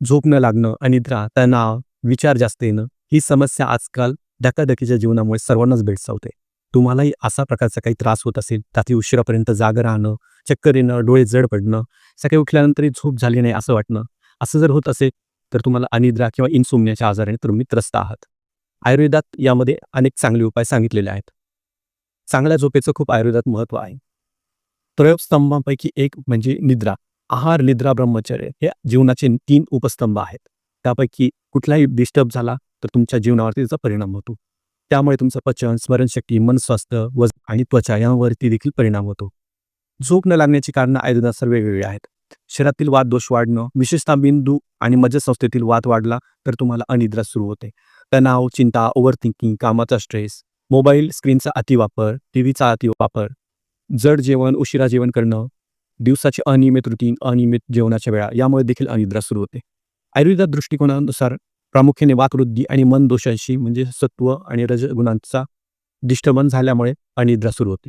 झोप न लागणं अनिद्रा तणाव विचार जास्त येणं ही समस्या आजकाल धकाधकीच्या जीवनामुळे सर्वांनाच भेडसावते. तुम्हालाही असा प्रकारचा काही त्रास होत असेल रात्री उशिरापर्यंत जाग राहणं चक्कर येणं डोळे जड पडणं सकाळी उठल्यानंतरही झोप झाली नाही असं वाटणं असं जर होत असेल तर तुम्हाला अनिद्रा किंवा इन्सोमनियाच्या आजाराने तुम्ही त्रस्त आहात. आयुर्वेदात यामध्ये अनेक चांगले उपाय सांगितलेले आहेत. चांगल्या झोपेचं खूप आयुर्वेदात महत्त्व आहे. त्रयस्तंभांपैकी एक म्हणजे निद्रा. आहार निद्रा ब्रह्मचर्य हे जीवनाचे तीन उपस्तंभ आहेत. त्यापैकी कुठलाही डिस्टर्ब झाला तर तुमच्या जीवनावरती त्याचा परिणाम होतो. त्यामुळे तुमचं पचन स्मरणशक्ती मनस्वास्थ्य वजन आणि त्वचा यांवरती देखील परिणाम होतो. झोप न लागण्याची कारणं आयुर्वेदात सर्व वेगवेगळी आहेत. शरीरातील वाद दोष वाढणं विशेषतः बिंदू आणि मज्जसंस्थेतील वाद वाढला तर तुम्हाला अनिद्रा सुरू होते. तणाव चिंता ओव्हर थिंकिंग कामाचा स्ट्रेस मोबाईल स्क्रीनचा अतिवापर टी व्हीचा अतिवापर जड जेवण उशिरा जेवण करणं दिवसाचे अनियमित रुटीन अनियमित जेवणाच्या वेळा यामुळे देखील अनिद्रा सुरू होते. आयुर्वेदात दृष्टिकोनानुसार प्रामुख्याने वाकवृद्धी आणि मन दोषांशी म्हणजे सत्व आणि रजगुणांचा दिष्टबन झाल्यामुळे अनिद्रा सुरू होते.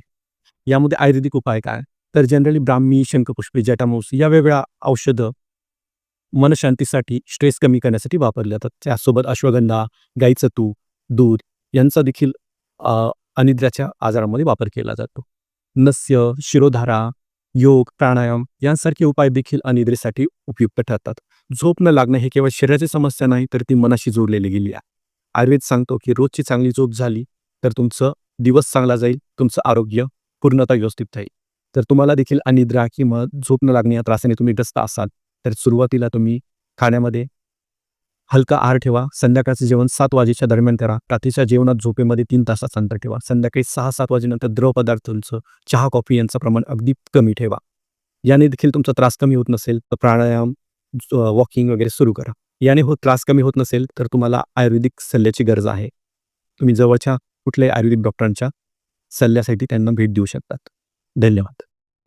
यामध्ये आयुर्वेदिक उपाय काय? तर जनरली ब्राह्मी शंखपुष्पी जटामूस या वेगवेगळ्या औषधं मनशांतीसाठी स्ट्रेस कमी करण्यासाठी वापरले जातात. त्यासोबत अश्वगंधा गाईचं तूप दूध यांचा देखील अनिद्राच्या आजारामध्ये वापर केला जातो. नस्य शिरोधारा योग प्राणायाम यांसारखे उपाय देखील अनिद्रेसाठी उपयुक्त ठरतात. झोप न लागणं हे केवळ शरीराची समस्या नाही तर ती मनाशी जोडलेली गेली आहे. आयुर्वेद सांगतो की रोजची चांगली झोप झाली तर तुमचं दिवस चांगला जाईल तुमचं आरोग्य पूर्णतः व्यवस्थित राहील. तर तुम्हाला देखील अनिद्रा किंवा झोप न लागणे या त्रासाने तुम्ही ग्रस्त असाल तर सुरुवातीला तुम्ही खाण्यामध्ये हलका आहार ठेवा. संध्याकाळचं जेवण सात वाजेच्या दरम्यान करा. रात्रीच्या जेवणात झोपेमध्ये तीन तासाचं अंतर ठेवा. संध्याकाळी सहा सात वाजेनंतर द्रव पदार्थांचं चहा कॉफी यांचं प्रमाण अगदी कमी ठेवा. याने देखील तुमचा त्रास कमी होत नसेल तर प्राणायाम वॉकिंग वगैरे सुरू करा. याने होत त्रास कमी होत नसेल तर तुम्हाला आयुर्वेदिक सल्ल्याची गरज आहे. तुम्ही जवळच्या कुठल्याही आयुर्वेदिक डॉक्टरांच्या सल्ल्यासाठी त्यांना भेट देऊ शकतात. धन्यवाद.